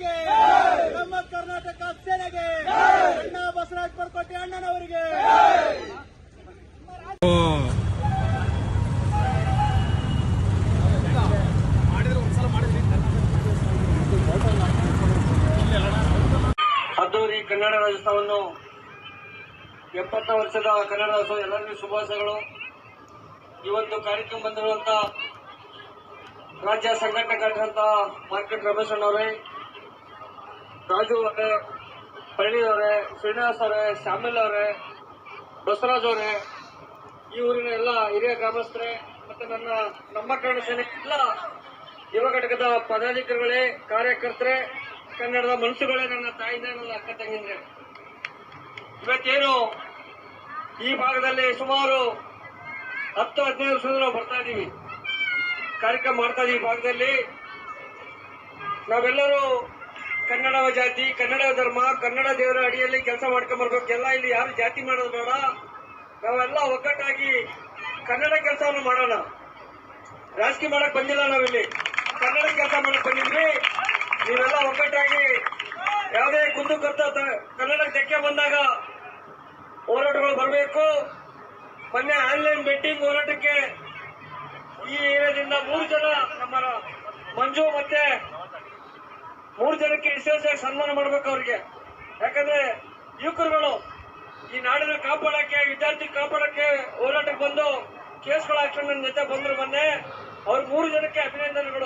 ಸೇನೆಗೆ, ನಮ್ಮ ಕರ್ನಾಟಕ ಸೇನೆಗೆ, ಅಣ್ಣ ಬಸವರಾಜ್ ಬರ್ಕೋಟೆ ಅಣ್ಣನವರಿಗೆ. ಅದ್ದೂರಿ ಕನ್ನಡ ರಾಜ್ಯೋತ್ಸವವನ್ನು ಎಪ್ಪತ್ತ ವರ್ಷದ ಕನ್ನಡ ರಾಜ್ಯೋತ್ಸವ ಎಲ್ಲರಿಗೂ ಶುಭಾಶಯಗಳು. ಇವತ್ತು ಕಾರ್ಯಕ್ರಮ ಬಂದಿರುವಂತ ರಾಜ್ಯ ಸಂಘಟನೆಗಾರರಂತ ಮಾರ್ಕೆಟ್ ರಮೇಶ್ ಅವರೇ ರಾಜು ಅವರೇ ಪಳ್ಳಿ ಅವರೇ, ಶ್ರೀನಿವಾಸ್ ಅವರೇ, ಶ್ಯಾಮಿಲ್ ಅವರೇ, ಬಸವರಾಜ್ ಅವರೇ, ಈ ಊರಿನ ಎಲ್ಲ ಹಿರಿಯ ಗ್ರಾಮಸ್ಥರೇ, ಮತ್ತೆ ನನ್ನ ನಮ್ಮ ಕನ್ನಡ ಸೇನೆ ಎಲ್ಲ ಯುವ ಘಟಕದ ಪದಾಧಿಕಾರಿಗಳೇ, ಕಾರ್ಯಕರ್ತರೇ, ಕನ್ನಡದ ಮನಸ್ಸುಗಳೇ ನನ್ನ ತಾಯಿದ ನನ್ನ ಅಕ್ಕ ತಂಗಿದ್ರೆ ಇವತ್ತೇನು ಈ ಭಾಗದಲ್ಲಿ ಸುಮಾರು ಹತ್ತು, ಹದಿನೈದು ವರ್ಷದಿಂದ ನಾವು ಬರ್ತಾ ಇದ್ದೀವಿ ಕಾರ್ಯಕ್ರಮ ಮಾಡ್ತಾ ಇದ್ದೀವಿ ಈ ಭಾಗದಲ್ಲಿ. ನಾವೆಲ್ಲರೂ ಕನ್ನಡ ಜಾತಿ, ಕನ್ನಡ ಧರ್ಮ, ಕನ್ನಡ ದೇವರ ಅಡಿಯಲ್ಲಿ ಕೆಲಸ ಮಾಡ್ಕೊಂಡ್ ಎಲ್ಲ ಇಲ್ಲಿ ಯಾರು ಜಾತಿ ಮಾಡೋದು ಬೇಡ. ನಾವೆಲ್ಲ ಒಗ್ಗಟ್ಟಾಗಿ ಕನ್ನಡ ಕೆಲಸವನ್ನು ಮಾಡೋಣ. ರಾಜಕೀಯ ಮಾಡಕ್ ಬಂದಿಲ್ಲ ನಾವಿಲ್ಲಿ. ಕನ್ನಡ ಕೆಲಸ ಮಾಡಕ್ ಬಂದಿದ್ವಿ. ನೀವೆಲ್ಲ ಒಗ್ಗಟ್ಟಾಗಿ ಯಾವುದೇ ಕುಂದು ಕರ್ತ ಕನ್ನಡ ಧಕ್ಕೆ ಬಂದಾಗ ಹೋರಾಟಗಳು ಬರಬೇಕು. ಮೊನ್ನೆ ಆನ್ಲೈನ್ ಬೆಟ್ಟಿಂಗ್ ಹೋರಾಟಕ್ಕೆ ಈ ಏರಿಯಾದಿಂದ ಮೂರು ಜನ ನಮ್ಮ ಮಂಜು ಮತ್ತೆ ಮೂರು ಜನಕ್ಕೆ ವಿಶೇಷ ಸನ್ಮಾನ ಮಾಡ್ಬೇಕು ಅವ್ರಿಗೆ. ಯಾಕಂದ್ರೆ ಯುವಕರುಗಳು ಈ ನಾಡಿನ ಕಾಪಾಡಕ್ಕೆ, ವಿದ್ಯಾರ್ಥಿ ಕಾಪಾಡಕ್ಕೆ ಹೋರಾಟಕ್ಕೆ ಬಂದು ಕೇಸ್ಗಳು ಹಾಕೊಂಡು ನನ್ನ ಜೊತೆ ಬಂದ್ರು ಮೊನ್ನೆ, ಅವ್ರ ಮೂರು ಜನಕ್ಕೆ ಅಭಿನಂದನೆಗಳು.